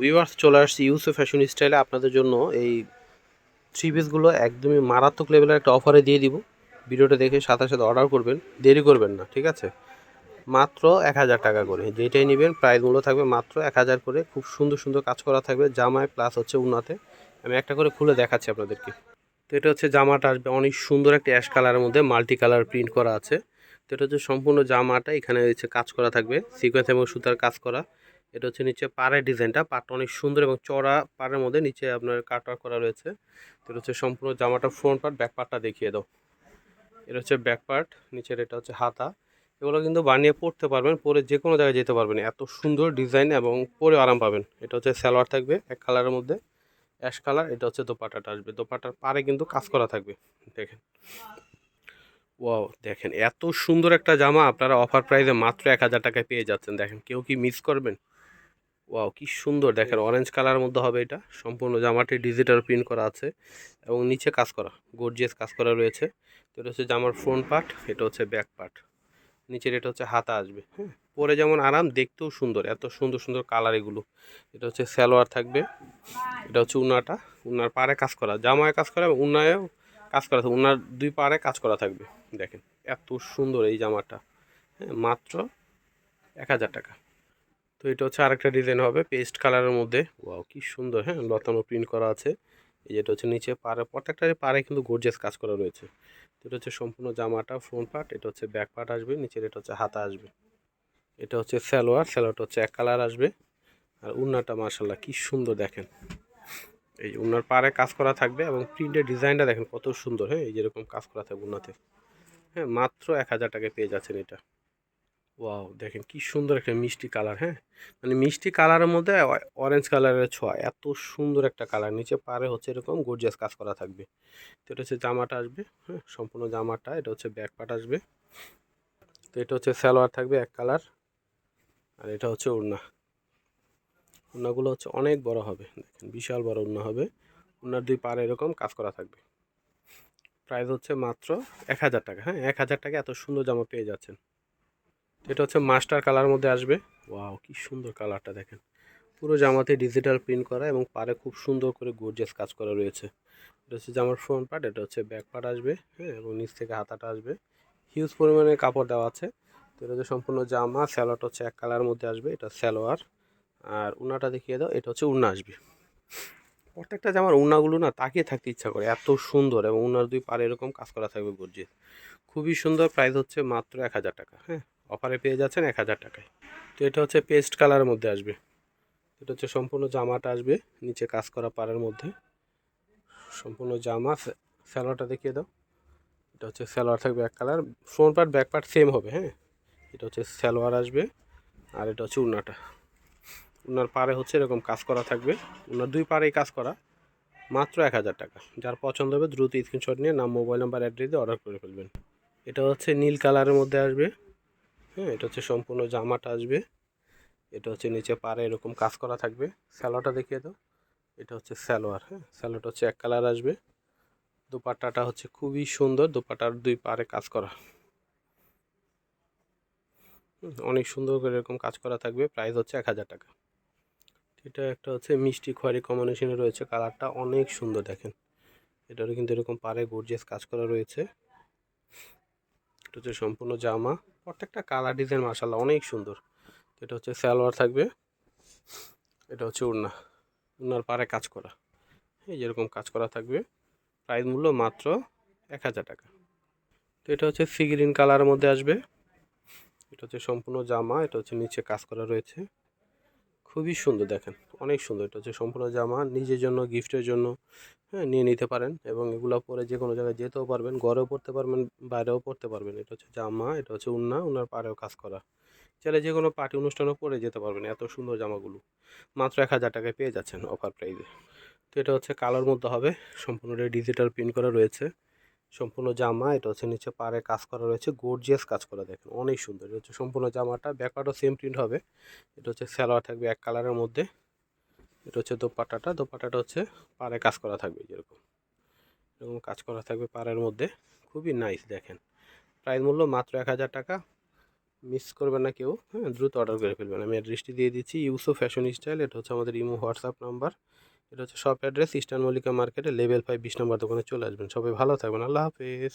Viewers চলে আসছি Yusuf fashion স্টাইলে আপনাদের জন্য এই থ্রি পিসগুলো একদমই মারাত্মক লেভেলের একটা অফারে দিয়ে দিব। ভিডিওটা দেখে সাথে সাথে অর্ডার করবেন, দেরি করবেন না, ঠিক আছে? মাত্র এক হাজার টাকা করে, যেটাই নেবেন প্রাইসগুলো থাকবে মাত্র এক হাজার করে, খুব সুন্দর সুন্দর কাজ করা থাকবে, জামায় প্লাস হচ্ছে উন্নাতে। আমি একটা করে খুলে দেখাচ্ছি আপনাদেরকে। তো এটা হচ্ছে জামাটা আসবে, অনেক সুন্দর একটা অ্যাশ কালারের মধ্যে মাল্টি কালার প্রিন্ট করা আছে। তো এটা হচ্ছে সম্পূর্ণ জামাটা, এখানে হচ্ছে কাজ করা থাকবে সিকোয়েন্স এবং সুতার কাজ করা। এটা হচ্ছে নিচে পাড়ের ডিজাইনটা। পাড়টা অনেক সুন্দর এবং চড়া পাড়ের মধ্যে নিচে আপনার কাটওয়ার্ক করা রয়েছে। এটা হচ্ছে সম্পূর্ণ জামাটা ফ্রন্ট পার্ট ব্যাক পার্টটা দেখিয়ে দাও। এটা হচ্ছে ব্যাক পার্ট নিচের এটা হচ্ছে হাতা। এগুলো কিন্তু বানিয়ে পড়তে পারবেন, পরে যে কোনো জায়গায় যেতে পারবেন। এত সুন্দর ডিজাইন এবং পরে আরাম পাবেন। এটা হচ্ছে সালোয়ার থাকবে এক কালারের মধ্যে অ্যাশ কালার এটা হচ্ছে দোপাটাটা আসবে। দোপাটার পারে কিন্তু কাজ করা থাকবে, দেখেন। ওয়াও দেখেন, এত সুন্দর একটা জামা আপনারা অফার প্রাইসে মাত্র এক হাজার টাকায় পেয়ে যাচ্ছেন। দেখেন, কেউ কি মিস করবেন? ওয়াও কি সুন্দর। দেখেন অরেঞ্জ কালারের মধ্যে হবে এটা। সম্পূর্ণ জামাটি ডিজিটাল প্রিন্ট করা আছে এবং নিচে কাজ করা গর্জিয়াস কাজ করা রয়েছে। তো এটা হচ্ছে জামার ফ্রন্ট পার্ট এটা হচ্ছে ব্যাক পার্ট নিচের এটা হচ্ছে হাতা আসবে হ্যাঁ? পরে যেমন আরাম দেখতেও সুন্দর এত সুন্দর সুন্দর কালার এগুলো। এটা হচ্ছে স্যালোয়ার থাকবে এটা হচ্ছে উনাটা। উনার পাড়ে কাজ করা জামায় কাজ করা এবং উনায়ও কাজ করা থাকবে উনার দুই পাড়ে কাজ করা থাকবে। দেখেন এত সুন্দর এই জামাটা হ্যাঁ? মাত্র এক হাজার টাকা। তো এটা হচ্ছে আরেকটা ডিজাইন হবে পেস্ট কালারের মধ্যে। ওয়াও কি সুন্দর হ্যাঁ? লতানো প্রিন্ট করা আছে। এই যেটা হচ্ছে নিচে পাড়ে, প্রত্যেকটা পাড়ে কিন্তু গর্জিয়াস কাজ করা রয়েছে। তো এটা হচ্ছে সম্পূর্ণ জামাটা ফ্রন্ট পার্ট এটা হচ্ছে ব্যাক পার্ট আসবে, নিচের এটা হচ্ছে হাতা আসবে। এটা হচ্ছে সালোয়ার, সালোয়ারটা হচ্ছে এক কালার আসবে। আর উন্নাটা মার্শাল্লাহ কি সুন্দর দেখেন। এই যে উন্নার পাড়ে কাজ করা থাকবে এবং প্রিন্টের ডিজাইনটা দেখেন কত সুন্দর হ্যাঁ? এই যেরকম কাজ করা থাকবে উন্নাতে। হ্যাঁ মাত্র এক হাজার টাকায় পেয়ে যাচ্ছেন এটা। ওয়াও, দেখেন কি সুন্দর একটা মিষ্টি কালার হ্যাঁ? মানে মিষ্টি কালারের মধ্যে অরেঞ্জ কালারের ছোঁয়া, এত সুন্দর একটা কালার, নিচে পারে হচ্ছে এরকম গর্জিয়াস কাজ করা থাকবে। তো এটা হচ্ছে জামাটা আসবে হ্যাঁ? সম্পূর্ণ জামাটা, এটা হচ্ছে ব্যাক পার্ট আসবে। তো এটা হচ্ছে সালোয়ার থাকবে এক কালার, আর এটা হচ্ছে ওড়না। ওড়নাগুলো হচ্ছে অনেক বড় হবে, দেখেন বিশাল বড় ওড়না হবে। ওড়নার দুই পারে এরকম কাজ করা থাকবে। প্রাইস হচ্ছে মাত্র এক হাজার টাকা হ্যাঁ? এক হাজার টাকা এত সুন্দর জামা পেয়ে যাচ্ছেন। এটা হচ্ছে মাস্টার কালার মধ্যে আসবে। ওয়াও, কি সুন্দর কালারটা দেখেন। পুরো জামাতে ডিজিটাল প্রিন্ট করা এবং পারে খুব সুন্দর করে গোর্জেস কাজ করা রয়েছে। এটা হচ্ছে জামার ফ্রন্ট পার্ট এটা হচ্ছে ব্যাক পার্ট আসবে হ্যাঁ এবং নিচ থেকে হাতাটা আসবে। হিউজ পরিমাণে কাপড় দেওয়া আছে। তো এটা হচ্ছে সম্পূর্ণ জামা স্যালোয়ারটা হচ্ছে এক কালার মধ্যে আসবে, এটা স্যালোয়ার আর উনাটা দেখিয়ে দাও, এটা হচ্ছে উন্না আসবে। প্রত্যেকটা জামার উন্নাগুলো না তাকিয়ে থাকতে ইচ্ছা করে, এত সুন্দর এবং উনার দুই পারে এরকম কাজ করা থাকবে গর্জিয়াস খুবই সুন্দর প্রাইস হচ্ছে মাত্র এক হাজার টাকা হ্যাঁ। অফারে পেয়ে যাচ্ছেন এক হাজার টাকায়। তো এটা হচ্ছে পেস্ট কালারের মধ্যে আসবে। এটা হচ্ছে সম্পূর্ণ জামাটা আসবে নিচে কাজ করা পাড়ের মধ্যে। সম্পূর্ণ জামা স্যালোয়ারটা দেখিয়ে দাও। এটা হচ্ছে স্যালোয়ার থাকবে এক colour. Front part, back part same হবে হ্যাঁ? এটা হচ্ছে স্যালোয়ার আসবে আর এটা হচ্ছে উন্নাটা। উনার পাড়ে হচ্ছে এরকম কাজ করা থাকবে। উনার দুই পাড়েই কাজ করা, মাত্র এক হাজার টাকা। যার পছন্দ হবে দ্রুত স্ক্রিনশট নিয়ে নাম মোবাইল নাম্বার অ্যাড্রেস দিয়ে অর্ডার করে ফেলবেন। এটা হচ্ছে নীল কালারের মধ্যে আসবে। হ্যাঁ এটা হচ্ছে সম্পূর্ণ জামাটা আসবে। এটা হচ্ছে নিচে পারে এরকম কাজ করা থাকবে। স্যালোয়ারটা দেখিয়ে দাও। এটা হচ্ছে স্যালোয়ার হ্যাঁ স্যালোয়ারটা হচ্ছে এক কালার আসবে। দুপাট্টাটা হচ্ছে খুবই সুন্দর দুপাটার দুই পারে কাজ করা। অনেক সুন্দর করে এরকম কাজ করা থাকবে। প্রাইস হচ্ছে এক হাজার টাকা। এটা একটা হচ্ছে মিষ্টি খয়েরি কম্বিনেশনে রয়েছে কালারটা অনেক সুন্দর, দেখেন। এটারও কিন্তু এরকম পারে গর্জিয়াস কাজ করা রয়েছে। এটা হচ্ছে সম্পূর্ণ জামা। প্রত্যেকটা কালার ডিজাইন মার্শাল্লাহ অনেক সুন্দর। এটা হচ্ছে সালোয়ার থাকবে, এটা হচ্ছে উড়না, উড়নার পারে কাজ করা। এই যেরকম কাজ করা থাকবে, প্রাইস মূল্য মাত্র এক হাজার টাকা। তো এটা হচ্ছে সি গ্রিন কালারের মধ্যে আসবে। এটা হচ্ছে সম্পূর্ণ জামা, এটা হচ্ছে নিচে কাজ করা রয়েছে। খুবই সুন্দর দেখেন, অনেক সুন্দর। এটা হচ্ছে সম্পূর্ণ জামা, নিজের জন্য গিফটের জন্য। হ্যাঁ নিয়ে নিতে পারেন এবং এগুলো পরে যে কোনো জায়গায় যেতেও পারবেন, ঘরেও পড়তে পারবেন, বাইরেও পড়তে পারবেন। এটা হচ্ছে জামা, এটা হচ্ছে উন্না, উনার পাড়েও কাজ করা। চাইলে যে কোনো পার্টি অনুষ্ঠানেও পরে যেতে পারবেন, এত সুন্দর জামাগুলো। মাত্র এক হাজার টাকায় পেয়ে যাচ্ছেন অফার প্রাইজে তো এটা হচ্ছে কালার মধ্যে হবে সম্পূর্ণটা ডিজিটাল প্রিন্ট করা রয়েছে। সম্পূর্ণ জামা, এটা হচ্ছে নিচে পাড়ে কাজ করা রয়েছে গর্জিয়াস কাজ করা দেখেন, অনেক সুন্দর। এটা হচ্ছে সম্পূর্ণ জামাটা ব্যাকপার্টও সেম প্রিন্ট হবে। এটা হচ্ছে স্যালোয়ার থাকবে এক কালারের মধ্যে। এটা হচ্ছে দোপাট্টাটা। দোপাট্টাটা হচ্ছে পাড়ে কাজ করা থাকবে যেরকম। এরকম কাজ করা থাকবে পাড়ের মধ্যে। খুবই নাইস দেখেন। প্রাইস মূল্য মাত্র এক হাজার টাকা। মিস করবেন না কেউ হ্যাঁ দ্রুত অর্ডার করে ফেলবেন। আমি অ্যাড্রেসটি দিয়ে দিচ্ছি ইউসো ফ্যাশন স্টাইল এটা হচ্ছে আমাদের ইমো হোয়াটসঅ্যাপ নাম্বার এটা হচ্ছে শপ অ্যাড্রেস ইস্টার্ন মল্লিকা মার্কেটে লেভেল ফাইভ বিশ নম্বর দোকানে চলে আসবেন। সবাই ভালো থাকবেন। আল্লাহ হাফেজ।